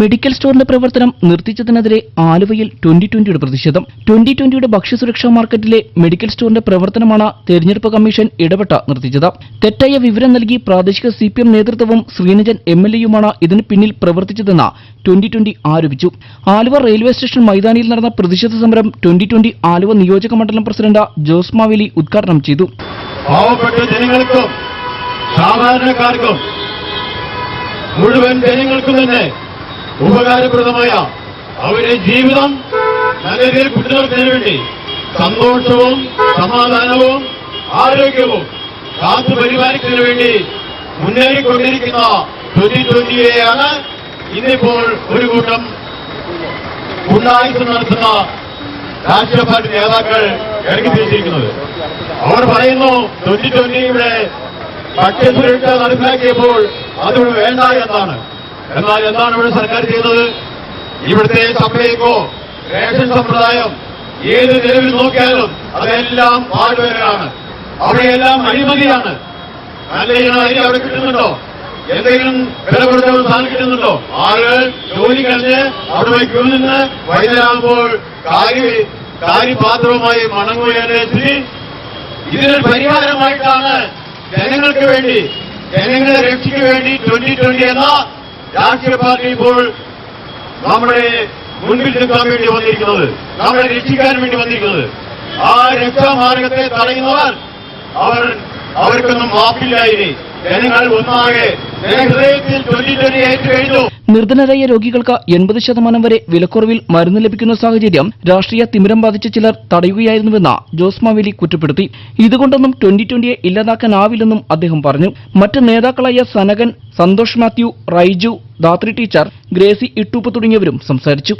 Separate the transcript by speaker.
Speaker 1: Medical സ്റ്റോറിന്റെ പ്രവർത്തനം നിർത്തിച്ചതിനെതിരെ ആലുവയിൽ twenty ട്വന്റിയുടെ പ്രതിഷേധം. ട്വന്റി ട്വന്റിയുടെ ഭക്ഷ്യസുരക്ഷാ മാർക്കറ്റിലെ മെഡിക്കൽ സ്റ്റോറിന്റെ പ്രവർത്തനമാണ് തെരഞ്ഞെടുപ്പ് കമ്മീഷൻ ഇടപെട്ട നിർത്തിച്ചത്. തെറ്റായ വിവരം നൽകി പ്രാദേശിക സി പി എം നേതൃത്വവും ശ്രീനിജൻ എം എൽ എയുമാണ് ഇതിന് പിന്നിൽ പ്രവർത്തിച്ചതെന്ന് ട്വന്റി ട്വന്റി ആരോപിച്ചു. ആലുവ റെയിൽവേ സ്റ്റേഷൻ മൈതാനിയിൽ നടന്ന പ്രതിഷേധ സമരം ട്വന്റി ട്വന്റി ആലുവ നിയോജക മണ്ഡലം പ്രസിഡന്റ് ജോസ് മാവേലി ഉദ്ഘാടനം ചെയ്തു.
Speaker 2: ജനങ്ങൾക്കും സാധാരണക്കാർക്കും മുഴുവൻ ജനങ്ങൾക്കും തന്നെ ഉപകാരപ്രദമായ അവരുടെ ജീവിതം നല്ല രീതിയിൽ കുട്ടികൾക്കിന് വേണ്ടി സന്തോഷവും സമാധാനവും ആരോഗ്യവും കാത്തു പരിപാലിക്കുന്നതിന് വേണ്ടി മുന്നേറിക്കൊണ്ടിരിക്കുന്ന ട്വന്റി ട്വന്റിയെയാണ് ഇന്നിപ്പോൾ ഒരു കൂട്ടം ഉണ്ടായിട്ട് നടത്തുന്ന രാഷ്ട്രീയ പാർട്ടി നേതാക്കൾ ഇറങ്ങി തിരിച്ചിരിക്കുന്നത്. അവർ പറയുന്നു ട്വന്റി ട്വന്റിയുടെ ഭക്ഷ്യസുരക്ഷ നടപ്പിലാക്കിയപ്പോൾ അതിവിടെ വേണ്ട എന്നാണ് എന്നാൽ എന്താണ് ഇവിടെ സർക്കാർ ചെയ്തത് ഇവിടുത്തെ സപ്ലൈകോ റേഷൻ സമ്പ്രദായം ഏത് നിലവിൽ നോക്കിയാലും അതെല്ലാം പാടുവരാണ് അവിടെയെല്ലാം അഴിമതിയാണ്. നല്ല ഇനം അരി അവിടെ കിട്ടുന്നുണ്ടോ? എന്തെങ്കിലും വില കൊടുത്ത ഒരു സാധനം കിട്ടുന്നുണ്ടോ? ആളുകൾ ജോലി കഴിഞ്ഞ് അവിടെ പോയി ക്യൂ നിന്ന് വൈകുന്നേരമാകുമ്പോൾ കാരി കാര്യപാത്രവുമായി മണങ്ങുകയാണ് ഇതിനൊരു പരിഹാരമായിട്ടാണ് ജനങ്ങൾക്ക് വേണ്ടി ജനങ്ങളെ രക്ഷയ്ക്ക് വേണ്ടി ട്വന്റി ട്വന്റി എന്ന രാഷ്ട്രീയ പാർട്ടി ഇപ്പോൾ നമ്മുടെ മുൻപിൽ നിൽക്കാൻ വേണ്ടി വന്നിരിക്കുന്നത് നമ്മളെ രക്ഷിക്കാൻ വേണ്ടി വന്നിരിക്കുന്നത്. ആ രക്ഷാമാർഗത്തെ തടയുന്നവർ അവർ അവർക്കൊന്നും മാപ്പില്ല ഇനി ജനങ്ങൾ
Speaker 1: നിർധനരായ രോഗികൾക്ക് എൺപത് ശതമാനം വരെ വിലക്കുറവിൽ മരുന്ന് ലഭിക്കുന്ന സാഹചര്യം രാഷ്ട്രീയ തിമിരം ബാധിച്ച ചിലർ തടയുകയായിരുന്നുവെന്ന് ജോസ് മാവേലി കുറ്റപ്പെടുത്തി. ഇതുകൊണ്ടൊന്നും ട്വന്റി ട്വന്റിയെ ഇല്ലാതാക്കാനാവില്ലെന്നും അദ്ദേഹം പറഞ്ഞു. മറ്റ് നേതാക്കളായ സനകൻ സന്തോഷ് മാത്യു റൈജു ധാത്രി ടീച്ചർ ഗ്രേസി ഇട്ടൂപ്പ് തുടങ്ങിയവരും സംസാരിച്ചു.